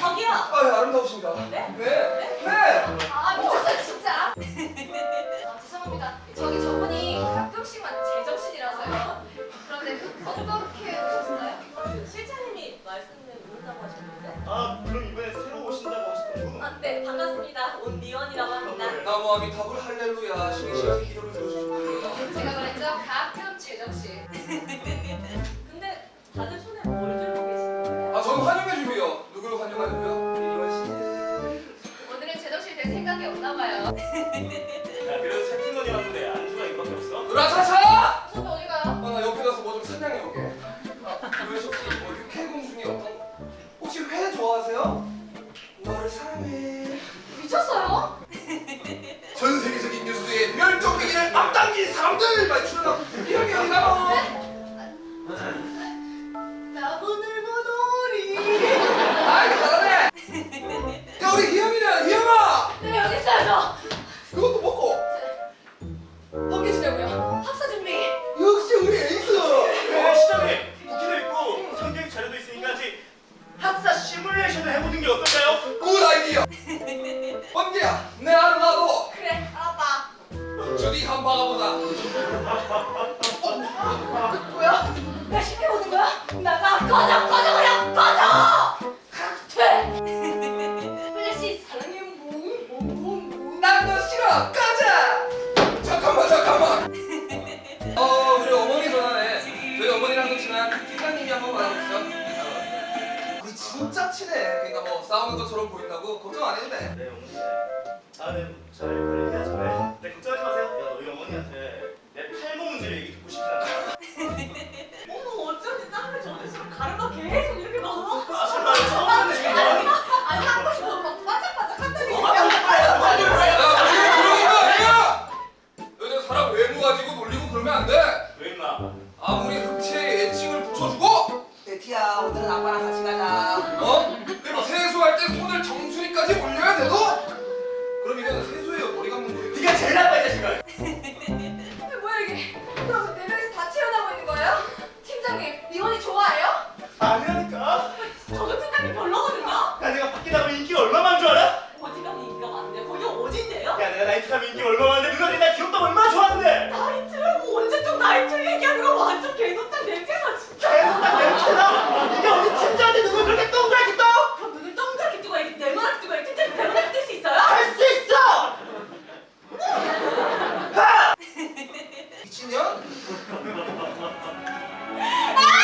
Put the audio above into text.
저기요. 아, 아름다우십니다. 네? 네. 네. 아 미쳤어요 진짜. 아, 죄송합니다. 저기 저분이 가끔씩만 제정신이라서요. 그런데 그 어떻게 오셨어요? 실장님이 말씀을 모른다고 하셨는데. 아 그럼 이번에 새로 오신다고 하셨던 분? 아, 네, 반갑습니다. 온 미원이라고 합니다. 나무 아미타불 할렐루야 신의 시간에 기도를 들어주셨습니다. 제가 말했죠 가끔 제정신. 생각이 없나 봐요. 야 그래도 세팅건이 왔는데 안주가 이밖에 없어? 으라차차! 선배 어디 가요? 아, 나 옆에 가서 뭐 좀 사냥해. 아, 그 혹시 뭐 육해공 중에 어떤 혹시 회 좋아하세요? 너를 사랑해. 미쳤어요? 전 세계적인 뉴스에 멸종 위기를 앞당긴 사람들 많이 출연하고 가자. 잠깐만 잠깐만. 어 우리 어머니 전화네. 저희 어머니랑도 친한 팀장님이 한번 받아보시죠. 우리 진짜 친해. 그러니까 뭐 싸우는 것처럼 보인다고 걱정 안 해도 돼. 네 어머니 아네잘 관리해야죠 네 걱정하지 마세요 야 너희 어머니한테 내 탈모 문제를 얘기 그러면 안 돼. 왜 임마 아무리 흑채에 애칭을 붙여주고, 베티야 오늘은 아빠랑 같이 가자 어? 그리고 세수할 때 손을 정수리까지 올려야 돼도, 그럼 이건 세수예요. 머리 감는 거예요. 네가 제일 나빠 이 자식아 뭐야 이게 네 명이 미친년?